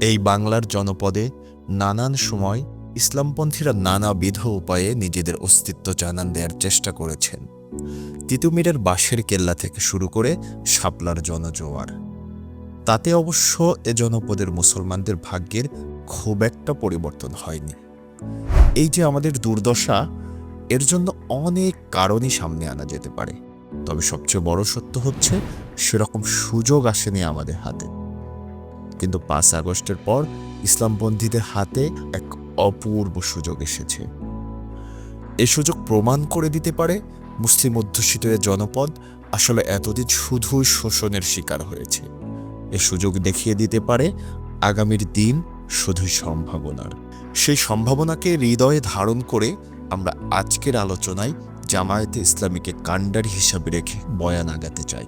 এই বাংলার জনপদে নানান সময় ইসলামপন্থীরা নানাবিধ উপায়ে নিজেদের অস্তিত্ব জানান দেওয়ার চেষ্টা করেছেন। তিতুমিরের বাঁশের কেল্লা থেকে শুরু করে শাপলার জনজোয়ার। তাতে অবশ্য এ জনপদের মুসলমানদের ভাগ্যের খুব একটা পরিবর্তন হয়নি। এই যে আমাদের দুর্দশা, এর জন্য অনেক কারণই সামনে আনা যেতে পারে। তবে সবচেয়ে বড় সত্য হচ্ছে, সেরকম সুযোগ আসেনি আমাদের হাতে। কিন্তু পাঁচ আগস্টের পর ইসলামপন্থীদের হাতে এক অপূর্ব সুযোগ এসেছে। এ সুযোগ প্রমাণ করে দিতে পারে মুসলিম অধ্যুষিত এ জনপদ আসলে এতদিন শুধুই শোষণের শিকার হয়েছে। এ সুযোগ দেখিয়ে দিতে পারে আগামীর দিন শুধুই সম্ভাবনার। সেই সম্ভাবনাকে হৃদয়ে ধারণ করে আমরা আজকের আলোচনায় জামায়াতে ইসলামীকে কাণ্ডারি হিসাবে রেখে বয়ান আগাতে চাই।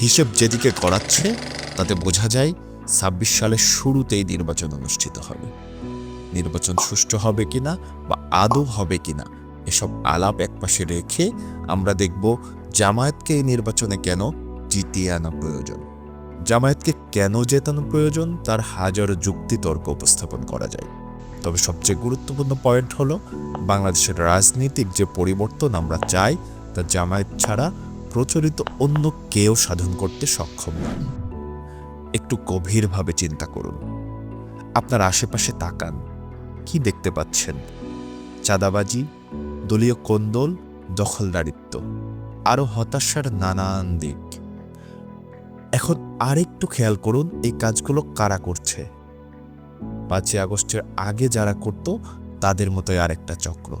হিসেব যেদিকে করাচ্ছে তাতে বোঝা যায় ছাব্বিশ সালের শুরুতেই নির্বাচন অনুষ্ঠিত হবে। নির্বাচন সুষ্ঠু হবে কিনা বা আদৌ হবে কিনা, এসব আলাপ একপাশে রেখে আমরা দেখব জামায়াতকে এই নির্বাচনে কেন জিতিয়ে আনা প্রয়োজন। জামায়াতকে কেন জেতানো প্রয়োজন তার হাজারো যুক্তি তর্ক উপস্থাপন করা যায়। তবে সবচেয়ে গুরুত্বপূর্ণ পয়েন্ট হল, বাংলাদেশের রাজনীতিক যে পরিবর্তন আমরা চাই, তা জামায়াত ছাড়া প্রচলিত অন্য কেউ সাধন করতে সক্ষম নয়। একটু গভীরভাবে চিন্তা করুন। আপনার আশেপাশে তাকান। কি দেখতে পাচ্ছেন? চাঁদাবাজি, দলীয় কোন্দল, দখলদারিত্ব আরও হতাশার নানান দিক। এখন আরেকটু খেয়াল করুন, এই কাজগুলো কারা করছে। পাঁচই আগস্টের আগে যারা করত, তাদের মতোই আরেকটা চক্র।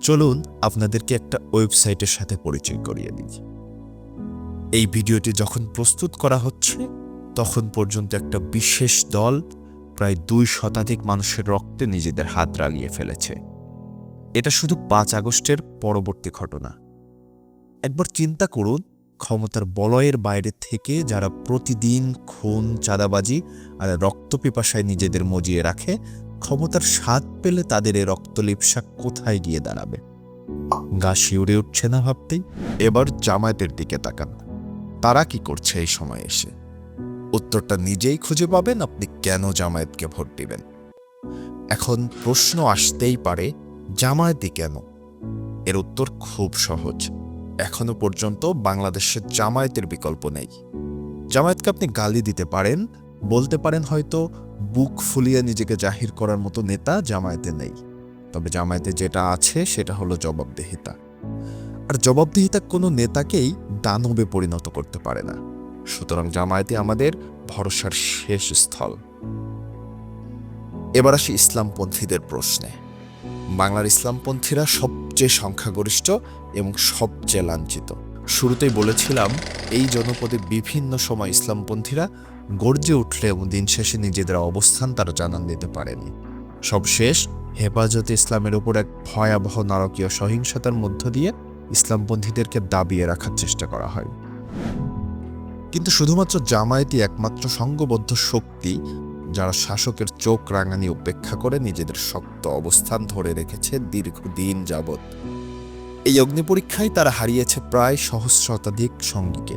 চলুন, আপনাদেরকে একটা ওয়েবসাইটের সাথে পরিচয় করিয়ে দিই। এই ভিডিওটি যখন প্রস্তুত করা হচ্ছে, তখন পর্যন্ত একটা বিশেষ দল প্রায় দুই শতাধিক মানুষের রক্তে নিজেদের হাত রাগিয়ে ফেলেছে। এটা শুধু পাঁচ আগস্টের পরবর্তী ঘটনা। একবার চিন্তা করুন, ক্ষমতার বলয়ের বাইরে থেকে যারা প্রতিদিন খুন, চাঁদাবাজি আর রক্তপিপাসায় নিজেদের মজিয়ে রাখে, ক্ষমতার স্বাদ পেলে তাদের এ রক্তলিপসা কোথায় গিয়ে দাঁড়াবে? গা শিউরে উঠছে না ভাবতেই? এবার জামায়াতের দিকে তাকান। তারা কি করছে এই সময় এসে? উত্তরটা নিজেই খুঁজে পাবেন, আপনি কেন জামায়াতকে ভোট দিবেন? এখন প্রশ্ন আসতেই পারে জামায়াতি কেন? এর উত্তর খুব সহজ। এখনও পর্যন্ত বাংলাদেশের জামায়াতের বিকল্প নেই। জামায়াতকে আপনি গালি দিতে পারেন, বলতে পারেন হয়তো বুক ফুলিয়ে নিজেকে জাহির করার মতো নেতা জামায়াতে নেই। তবে জামায়াতে যেটা আছে, সেটা হলো জবাবদিহিতা। আর জবাবদিহিতা কোনো নেতাকেই দানবে পরিণত করতে পারে না। সুতরাং জামায়াতে আমাদের ভরসার শেষ স্থল। এবার আসি ইসলামপন্থীদের প্রশ্নে। বাংলার ইসলামপন্থীরা সবচেয়ে সংখ্যাগরিষ্ঠ এবং সবচেয়ে লাঞ্ছিত। শুরুতেই বলেছিলাম, এই জনপদে বিভিন্ন সময় ইসলামপন্থীরা গর্জে উঠলেও দিন শেষে নিজেদের অবস্থান তারা জানান দিতে পারেনি। সবশেষ, হেফাজতে ইসলামের উপর এক ভয়াবহ নারকীয় সহিংসতার মধ্য দিয়ে ইসলামপন্থীদেরকে দাবিয়ে রাখার চেষ্টা করা হয়। কিন্তু শুধুমাত্র জামায়াতই একমাত্র সংঘবদ্ধ শক্তি, যারা শাসকের চোখ রাঙানি উপেক্ষা করে নিজেদের শক্ত অবস্থান ধরে রেখেছে দীর্ঘদিন যাবৎ। এই অগ্নি অগ্নিপরীক্ষায় তারা হারিয়েছে প্রায় সহস্র শতাধিক সঙ্গীকে।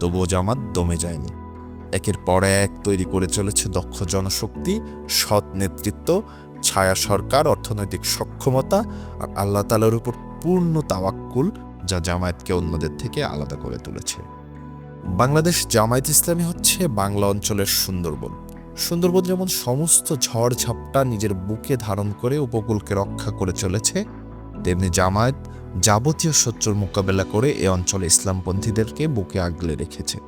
তবুও জামাত দমে যায়নি। একের পর এক তৈরি করে চলেছে দক্ষ জনশক্তি, সৎ নেতৃত্ব, ছায়া সরকার, অর্থনৈতিক সক্ষমতা আর আল্লাহ তালার উপর পূর্ণ তাওয়াক্কুল যা জামায়াতকে অন্যদের থেকে আলাদা করে তুলেছে। বাংলাদেশ জামায়াত ইসলামী হচ্ছে বাংলা অঞ্চলের সুন্দরবন। সুন্দরবন যেমন সমস্ত ঝড় ঝাপটা নিজের বুকে ধারণ করে উপকূলকে রক্ষা করে চলেছে, তেমনি জামায়াত যাবতীয় শত্রুর মোকাবেলা করে এ অঞ্চলে ইসলামপন্থীদেরকে বুকে আগলে রেখেছে।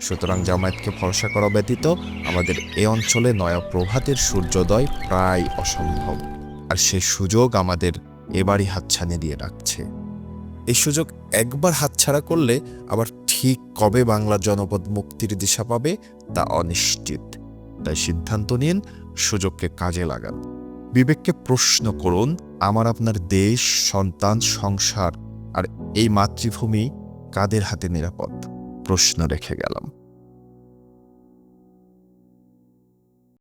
সুতরাং জামায়াতকে ভরসা করা ব্যতীত আমাদের এ অঞ্চলে নয়া প্রভাতের সূর্যোদয় প্রায় অসম্ভব। আর সে সুযোগ আমাদের এবারই হাতছানি দিয়ে রাখছে এই সুযোগ একবার হাতছাড়া করলে আবার ঠিক কবে বাংলা জনপদ মুক্তির দিশা পাবে তা অনিশ্চিত। তাই সিদ্ধান্ত নিন, সুযোগকে কাজে লাগান। বিবেককে প্রশ্ন করুন, আমার আপনার দেশ, সন্তান, সংসার আর এই মাতৃভূমি কাদের হাতে নিরাপদ? প্রশ্ন রেখে গেলাম।